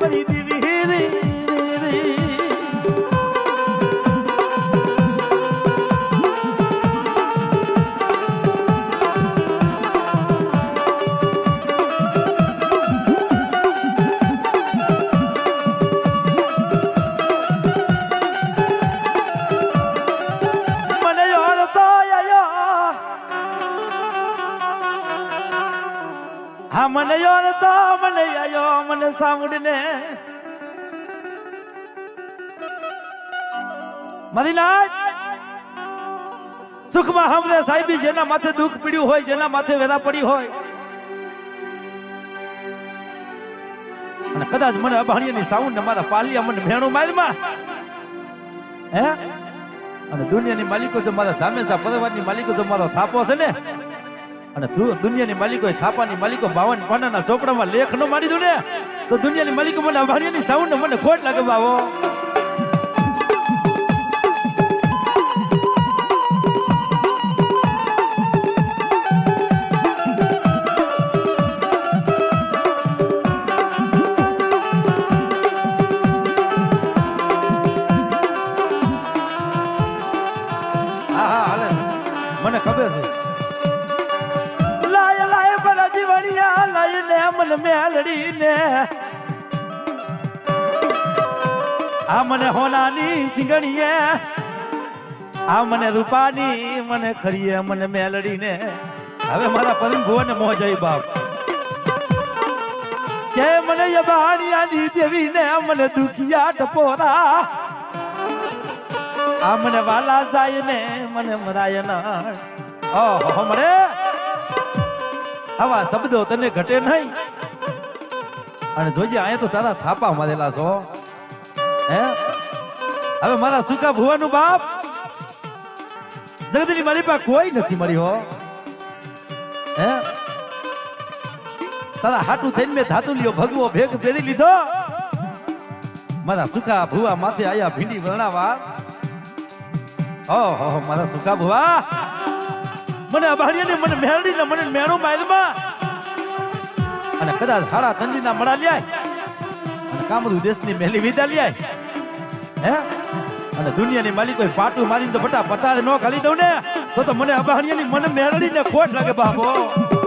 परिधि હા, મને યો તો, મને આયો મને સાંભળને. મારી નાચ સુખમાં હમરે સાહેબી, જેના માથે દુઃખ પડ્યું હોય, જેના માથે વેદા પડી હોય. અને કદાચ મને અભાણિયાની સાઉન્ડ ને મારા પાલિયા મને ભેણું માલમાં હે? અને દુનિયાની માલિકો જો મારા ધામેસા પરિવારની માલિકો જો મારો થાપો છે ને. અને દુનિયાની માલિકો થાપાની માલિકો બાવન પાનાના ચોપડામાં લેખ ન મારી દઉં ને, તો દુનિયાની માલિકો મને અભાણિયાની સાઉન્ડ મને ખોટ લાગે બાવો. મને ખબર છે. જીવણિયા લાય ને મને મેલડી ને આ મને હોનાની સિંગણીએ આ મને રૂપાની મને ખરીએ મને મેલડી ને હવે મારા પરમ ભુવન મોજ બાપ કે મને યબાણિયાની દેવી ને મને દુખિયા ટપોરા આ મને વાલા જાય ને મને મરાય ના ઓહો મળે આવા શબ્દો તને ઘટે નહીં. અને જોજે, અહીંયા તો તારા થાપા મારેલા છો. હે? હવે મારા સુકા ભુવાનું બાપ જગતની મારી પાસે કોઈ નથી મળી હો. તારા હાટું થઈને મેં ધાતુ લ્યો ભગવો ભેગ પહેરી લીધો. મારા સુકા ભુવા માથે આયા ભીંડી વર્ણાવા. ઓહો, મારા સુકા ભુવા. મને અભાડિયાને મને મેળડીને મને મેણું માયલમાં અને કદાચ સારા તંદીના મળા લ્યાય. અને કામરૂ દેશની મેલી વિદા લ્યાય. હે? અને દુનિયાની માલિકો પાટું મારીને તો બટા પતારે નો ખાલી દઉં ને, તો તો મને અભાડિયાની મને મેળડીને ખોટ લાગે બાપો.